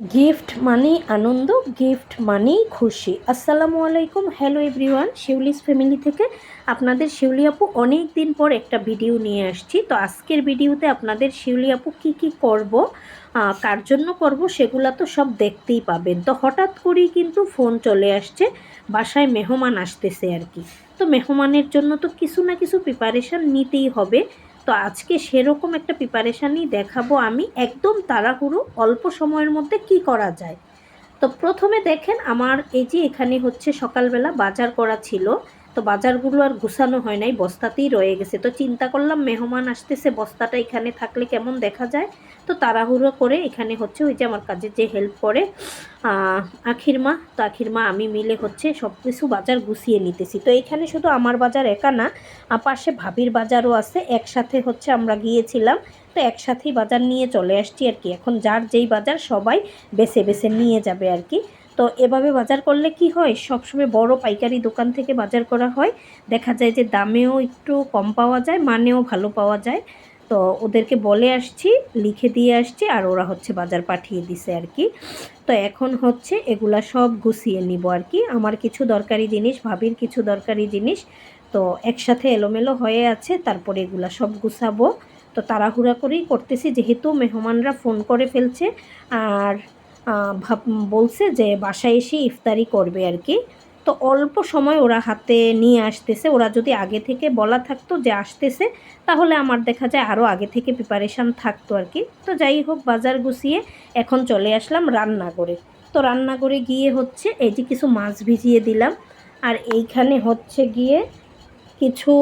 Gift মানেই আনন্দ, gift মানেই খুশি। আসসালামু আলাইকুম, হ্যালো এভরিওয়ান, শিউলিস ফ্যামিলি থেকে আপনাদের শিউলি আপু অনেক দিন পর একটা ভিডিও নিয়ে আসছি। তো আজকের ভিডিওতে আপনাদের শিউলি আপু কী কী করব কার জন্য করব সেগুলা তো সব দেখতেই পাবেন। তো হঠাৎ করেই কিন্তু ফোন চলে আসছে, বাসায় মেহমান আসতেছে আর কি। তো মেহমানের জন্য তো কিছু না কিছু প্রিপারেশান নিতেই হবে। তো আজকে সেরকম একটা প্রিপারেশানই দেখাবো আমি একদম তাড়াহুড়ো অল্প সময়ের মধ্যে কি করা যায়। তো প্রথমে দেখেন আমার এই যে এখানে হচ্ছে সকালবেলা বাজার করা ছিল। তো বাজারগুলো আর গুছানো হয় নাই, বস্তাতেই রয়ে গেছে। তো চিন্তা করলাম মেহমান আসতেছে, বস্তাটা এখানে থাকলে কেমন দেখা যায়? তো তাড়াহুড়ো করে এখানে হচ্ছে ওই যে আমার কাজে যে হেল্প করে আখির মা, তো আখির মা আমি মিলে হচ্ছে সব কিছু বাজার গুছিয়ে নিতেছি। তো এখানে শুধু আমার বাজার একা না পাশে ভাবির বাজারও আছে, একসাথে হচ্ছে আমরা গিয়েছিলাম। তো একসাথেই বাজার নিয়ে চলে আসছি আর কি। এখন যার যেই বাজার সবাই বেছে বেছে নিয়ে যাবে আর কি। তো এভাবে বাজার করলে কি হয়? সবসময় বড় পাইকারি দোকান থেকে বাজার করা হয়। দেখা যায় যে দামেও একটু কম পাওয়া যায়, মানেও ভালো পাওয়া যায়। তো ওদেরকে বলে আসছি, লিখে দিয়ে আসছি আর ওরা হচ্ছে বাজার পাঠিয়ে দিছে আর কি। তো এখন হচ্ছে এগুলা সব গুছিয়ে নিব আর কি। আমার কিছু দরকারি জিনিস, ভাবির কিছু দরকারি জিনিস, তো একসাথে এলোমেলো হয়ে আছে, তারপরে এগুলা সব গুছাবো। তো তাড়াহুড়া করেই করতেছি, যেহেতু মেহমানরা ফোন করে ফেলছে। আর ভাব, বলছে যে বাসায় এসে ইফতারি করবে আর কি। তো অল্প সময় ওরা হাতে নিয়ে আসতেছে। ওরা যদি আগে থেকে বলা থাকতো যে আসতেছে, তাহলে আমার দেখা যায় আরও আগে থেকে প্রিপারেশান থাকতো আর কি। তো যাই হোক, বাজার গুছিয়ে এখন চলে আসলাম রান্নাঘরে। তো রান্নাঘরে গিয়ে হচ্ছে এই যে কিছু মাছ ভিজিয়ে দিলাম। আর এইখানে হচ্ছে গিয়ে কিছু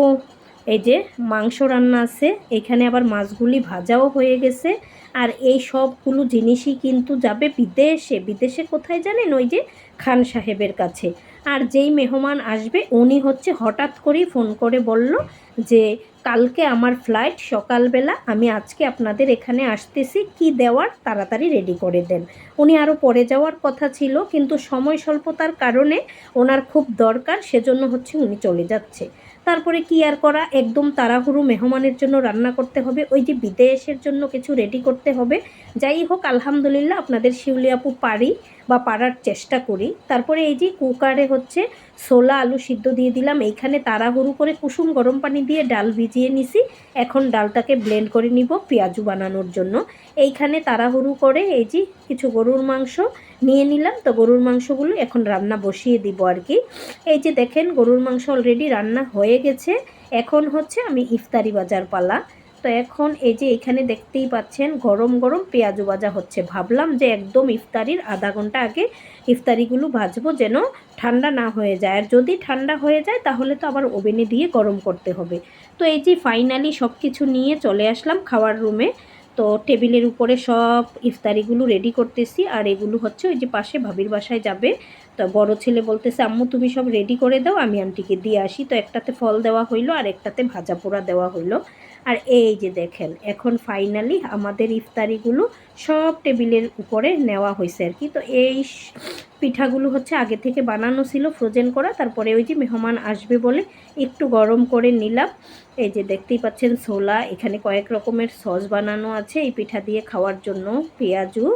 এই যে মাংস রান্না আছে। এখানে আবার মাছগুলি ভাজাও হয়ে গেছে। আর এই সবগুলো জিনিসই কিন্তু যাবে বিদেশে। বিদেশে কোথায় জানেন? ওই যে খান সাহেবের কাছে। আর যেই মেহমান আসবে, উনি হচ্ছে হঠাৎ করেই ফোন করে বলল যে, কালকে আমার ফ্লাইট সকালবেলা, আমি আজকে আপনাদের এখানে আসতেছি। কি দেওয়ার? তাড়াতাড়ি রেডি করে দেন। উনি আরও পরে যাওয়ার কথা ছিল, কিন্তু সময় স্বল্পতার কারণে ওনার খুব দরকার, সেজন্য হচ্ছে উনি চলে যাচ্ছে। তারপরে কি আর করা? একদম তাড়াহুড়ো, মেহমানের জন্য রান্না করতে হবে। ওই যে বিদেশের জন্য কিছু রেডি করতে হবে। যাই হোক, আলহামদুলিল্লাহ আপনাদের শিউলি আপু পারি বা পারার চেষ্টা করি। তারপরে এই যে কুকারে হচ্ছে ছোলা, আলু সিদ্ধ দিয়ে দিলাম। এইখানে তাড়াহুড়ো করে কুসুম গরম পানি দিয়ে ডাল ভিজিয়ে নিছি। এখন ডালটাকে ব্লেন্ড করে নিব পেঁয়াজু বানানোর জন্য। এইখানে তাড়াহুড়ো করে এই যে কিছু গরুর মাংস নিয়ে নিলাম। তো গরুর মাংসগুলো এখন রান্না বসিয়ে দিব আর কি। এই যে দেখেন, গরুর মাংস অলরেডি রান্না হয়ে গেছে। এখন হচ্ছে আমি ইফতারি বাজার পালা। তো এখন এই যে এখানে দেখতেই পাচ্ছেন, গরম গরম পেঁয়াজু ভাজা হচ্ছে। ভাবলাম যে একদম ইফতারির আধা ঘণ্টা আগে ইফতারিগুলো ভাজবো যেন ঠান্ডা না হয়ে যায়। আর যদি ঠান্ডা হয়ে যায়, তাহলে তো আবার ওভেনে দিয়ে গরম করতে হবে। তো এই যে ফাইনালি সব কিছু নিয়ে চলে আসলাম খাওয়ার রুমে তো টেবিলের উপরে সব ইফতারিগুলো রেডি করতেছি। আর এগুলো হচ্ছে ওই যে পাশে ভাবির বাসায় যাবে। তো বড় ছেলে বলতেছে, আম্মু, তুমি সব রেডি করে দাও, আমি আন্টিকে দিয়ে আসি। তো একটাতে ফল দেওয়া হইল, আর একটাতে ভাজা পোড়া দেওয়া হইল। আর এই যে দেখেন, এখন ফাইনালি আমাদের ইফতারিগুলো সব টেবিলের উপরে নেওয়া হয়েছে আর কি। তো এই পিঠাগুলো হচ্ছে আগে থেকে বানানো ছিল ফ্রোজেন করা। তারপরে ওই যে মেহমান আসবে বলে একটু গরম করে নিলাম। এই যে দেখতেই পাচ্ছেন ছোলা, এখানে কয়েক রকমের সস বানানো আছে এই পিঠা দিয়ে খাওয়ার জন্য, পেঁয়াজু।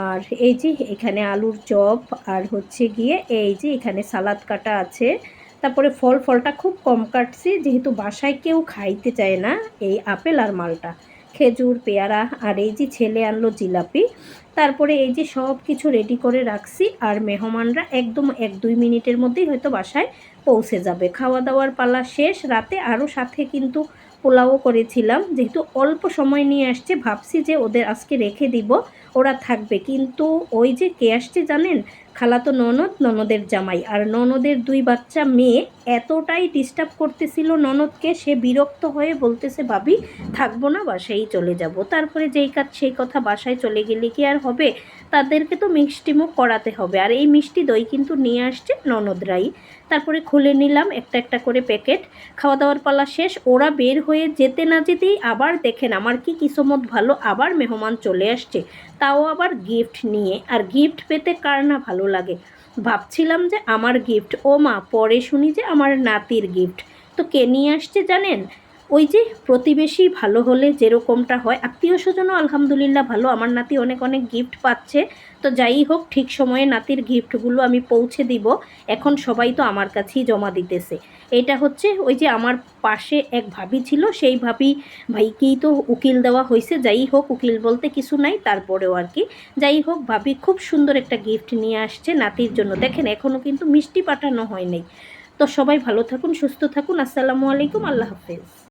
আর এই যে এখানে আলুর চপ, আর হচ্ছে গিয়ে এই যে এখানে সালাদ কাটা আছে। তারপরে ফল, ফলটা খুব কম কাটছি, যেহেতু বাসায় কেউ খাইতে চায় না এই আপেল আর মালটা। খেজুর, পেয়ারা আর এই যে ছেলে আনলো জিলাপি, তারপরে এই যে সব কিছু রেডি করে রাখছি আর মেহমানরা একদম এক দুই মিনিটের মধ্যেই হয়তো বাসায় পৌঁছে যাবে। খাওয়া দাওয়ার পালা শেষ, রাতে আরও সাথে কিন্তু পোলাও করেছিলাম। যেহেতু অল্প সময় নিয়ে আসছে, ভাবছি যে ওদের আজকে রেখে দিব, ওরা থাকবে। কিন্তু ওই যে কে আসছে জানেন? খালাতো ননদ, ননদের জামাই। আর ননদের দুই বাচ্চা মেয়ে। এতটাই ডিস্টার্ব করতেছিল ননদকে, সে বিরক্ত হয়ে বলতেছে, ভাবি, থাকব না, বাসায় চলে যাব। তারপরে যেই কাজ, সেই কথা বাসায় চলে গেলে কি আর হবে? তাদেরকে তো মিষ্টিমুখ করাতে হবে। আর এই মিষ্টি দই কিন্তু নিয়ে আসছে ননদরাই। তারপরে খুলে নিলাম একটা একটা করে প্যাকেট। খাওয়া দাওয়ার পালা শেষ। ওরা বের হয়ে যেতে না যেতেই আবার দেখেন, আমার কি কিসমত ভালো? আবার মেহমান চলে আসছে। তাও আবার গিফট নিয়ে। আর গিফট পেতে কার না ভালো লাগে। ভাবছিলাম যে আমার গিফট ও মা পরে শুনি যে আমার নাতির গিফট তো কে নিয়ে আসছে জানেন? ওই যে প্রতিবেশী ভালো হলে যেরকমটা হয়। আত্মীয় স্বজনও আলহামদুলিল্লাহ ভালো। আমার নাতি অনেক অনেক গিফট পাচ্ছে। তো যাই হোক, ঠিক সময়ে নাতির গিফটগুলো আমি পৌঁছে দিব। এখন সবাই তো আমার কাছেই জমা দিতেছে। এটা হচ্ছে ওই যে আমার পাশে এক ভাবি ছিল। সেই ভাবি ভাইকেই তো উকিল দেওয়া হয়েছে। যাই হোক, উকিল বলতে কিছু নাই, তারপরেও আর কি। যাই হোক, ভাবি খুব সুন্দর একটা গিফট নিয়ে আসছে নাতির জন্য। দেখেন এখনও কিন্তু মিষ্টি পাঠানো হয় নাই। তো সবাই ভালো থাকুন, সুস্থ থাকুন। আসসালামু আলাইকুম, আল্লাহ হাফেজ।